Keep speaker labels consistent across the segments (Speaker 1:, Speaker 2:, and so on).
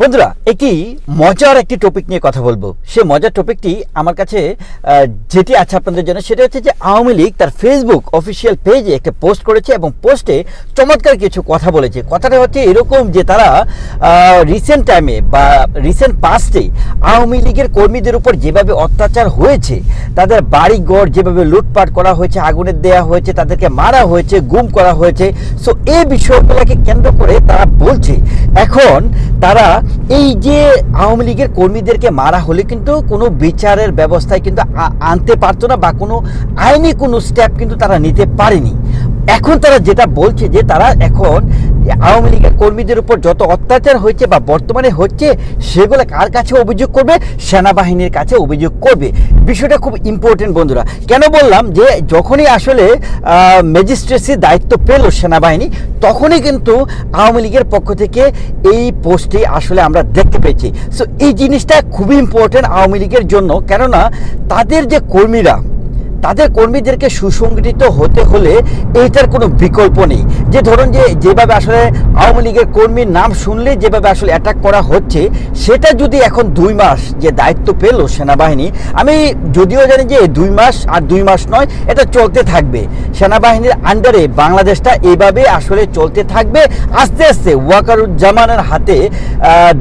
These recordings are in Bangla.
Speaker 1: বন্ধুরা একটি মজার একটি টপিক নিয়ে কথা বলব। সে মজার টপিকটি আমার কাছে যেটি আছে আপনাদের জন্য, সেটা হচ্ছে যে আওয়ামী লীগ তার ফেসবুক অফিসিয়াল পেজে একটা পোস্ট করেছে এবং পোস্টে চমৎকার কিছু কথা বলেছে। কথাটা হচ্ছে এরকম যে তারা রিসেন্ট টাইমে বা রিসেন্ট পাস্টে আওয়ামী লীগের কর্মীদের উপর যেভাবে অত্যাচার হয়েছে, তাদের বাড়ি বাড়িঘর যেভাবে লুটপাট করা হয়েছে আগুনে দেয়া হয়েছে, তাদেরকে মারা হয়েছে, গুম করা হয়েছে সো এই বিষয়গুলোকে কেন্দ্র করে তারা বলছে। এখন তারা এই যে আওয়ামী লীগের কর্মীদেরকে মারা হলে কিন্তু কোনো বিচারের ব্যবস্থায় কিন্তু আনতে পারতো না বা কোনো আইনি কোনো স্টেপ কিন্তু তারা নিতে পারেনি। এখন তারা যেটা বলছে যে তারা এখন আওয়ামী লীগের কর্মীদের উপর যত অত্যাচার হয়েছে বা বর্তমানে হচ্ছে, সেগুলো কার কাছে অভিযোগ করবে? সেনাবাহিনীর কাছে অভিযোগ করবে। বিষয়টা খুব ইম্পর্টেন্ট বন্ধুরা। কেন বললাম যে, যখনই আসলে ম্যাজিস্ট্রেসি দায়িত্ব পেল সেনাবাহিনী, তখনই কিন্তু আওয়ামী লীগের পক্ষ থেকে এই পোস্টে আসলে আমরা দেখতে পেয়েছি। সো এই জিনিসটা খুবই ইম্পর্টেন্ট আওয়ামী লীগের জন্য। কেননা, তাদের যে কর্মীরা তাদের কর্মীদেরকে সুসংগঠিত হতে হলে এইটার কোনো বিকল্প নেই। যে ধরুন যে যেভাবে আসলে আওয়ামী লীগের কর্মীর নাম শুনলে যেভাবে আসলে অ্যাটাক করা হচ্ছে, সেটা যদি এখন দুই মাস যে দায়িত্ব পেল সেনাবাহিনী, আমি যদিও জানি যে দুই মাস আর দুই মাস নয়, এটা চলতে থাকবে। সেনাবাহিনীর আন্ডারে বাংলাদেশটা এইভাবে আসলে চলতে থাকবে, আস্তে আস্তে ওয়াকারুজ্জামানের হাতে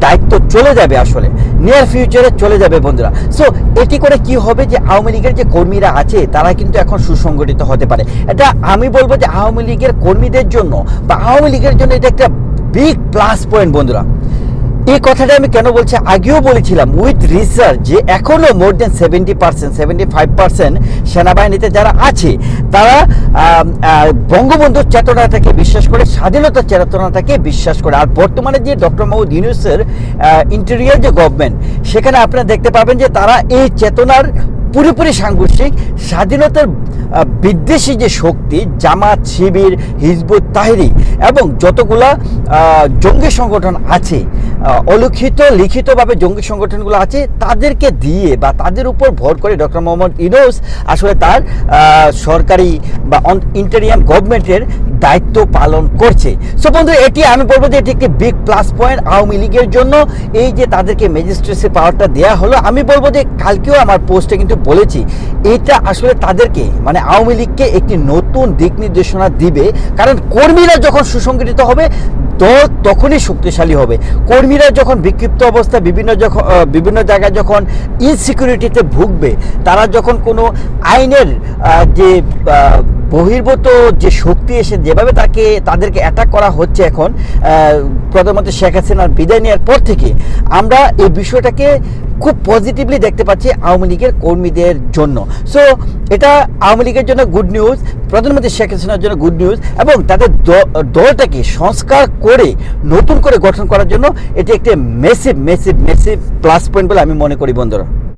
Speaker 1: দায়িত্ব চলে যাবে আসলে। নিয়ার ফিউচারে চলে যাবে বন্ধুরা। সো এটি করে কি হবে যে আওয়ামী লীগের যে কর্মীরা আছে, তারা কিন্তু এখন সুসংগঠিত হতে পারে। এটা আমি বলব যে আওয়ামী লীগের কর্মীদের জন্য বা আওয়ামী লীগের জন্য এটা একটা বিগ প্লাস পয়েন্ট বন্ধুরা। এই কথাটা আমি কেন বলছি? আগেও বলেছিলাম উইথ রিসার্চ যে এখনও more than seventy percent seventy five percent সেনাবাহিনীতে যারা আছে, তারা বঙ্গবন্ধুর চেতনাটাকে বিশ্বাস করে, স্বাধীনতার চেতনাটাকে বিশ্বাস করে। আর বর্তমানে যে ডক্টর মাহমুদ ইউনুসের ইন্টেরিয়ার যে গভর্নমেন্ট সেখানে আপনারা দেখতে পাবেন যে তারা এই চেতনার পুরোপুরি সাংঘর্ষিক, স্বাধীনতার বিদ্বেষী যে শক্তি, জামাত, শিবির, হিজবুত তাহিরি এবং যতগুলা জঙ্গি সংগঠন আছে অলিখিত লিখিতভাবে জঙ্গি সংগঠনগুলো আছে, তাদেরকে দিয়ে বা তাদের উপর ভর করে ডক্টর মোহাম্মদ ইনোস আসলে তার সরকারি বা ইন্টারিয়াম গভর্নমেন্টের দায়িত্ব পালন করছে। সো বন্ধু, এটি আমি বলব যে এটি একটি বিগ প্লাস পয়েন্ট আওয়ামী লীগের জন্য। এই যে তাদেরকে ম্যাজিস্ট্রেসি পাওয়ারটা দেওয়া হলো, আমি বলব যে কালকেও আমার পোস্টে কিন্তু বলেছি, এটা আসলে তাদেরকে মানে আওয়ামী লীগকে একটি নতুন দিক নির্দেশনা দিবে। কারণ কর্মীরা যখন সুসংগঠিত হবে দল তখনই শক্তিশালী হবে। কর্মীরা যখন বিক্ষিপ্ত অবস্থা বিভিন্ন যখন বিভিন্ন জায়গায় যখন ইনসিকিউরিটিতে ভুগবে, তারা যখন কোনো আইনের যে বহির্ভূত যে শক্তি এসে যেভাবে তাকে, তাদেরকে অ্যাটাক করা হচ্ছে এখন প্রধানমন্ত্রী শেখ হাসিনার বিদায় নেওয়ার পর থেকে আমরা এই বিষয়টাকে খুব পজিটিভলি দেখতে পাচ্ছি আওয়ামী লীগের কর্মীদের জন্য। সো এটা আওয়ামী লীগের জন্য গুড নিউজ প্রধানমন্ত্রী শেখ হাসিনার জন্য গুড নিউজ এবং তাদের দলটাকে সংস্কার করে, নতুন করে গঠন করার জন্য এটি একটি massive massive massive plus point বলে আমি মনে করি বন্ধুরা।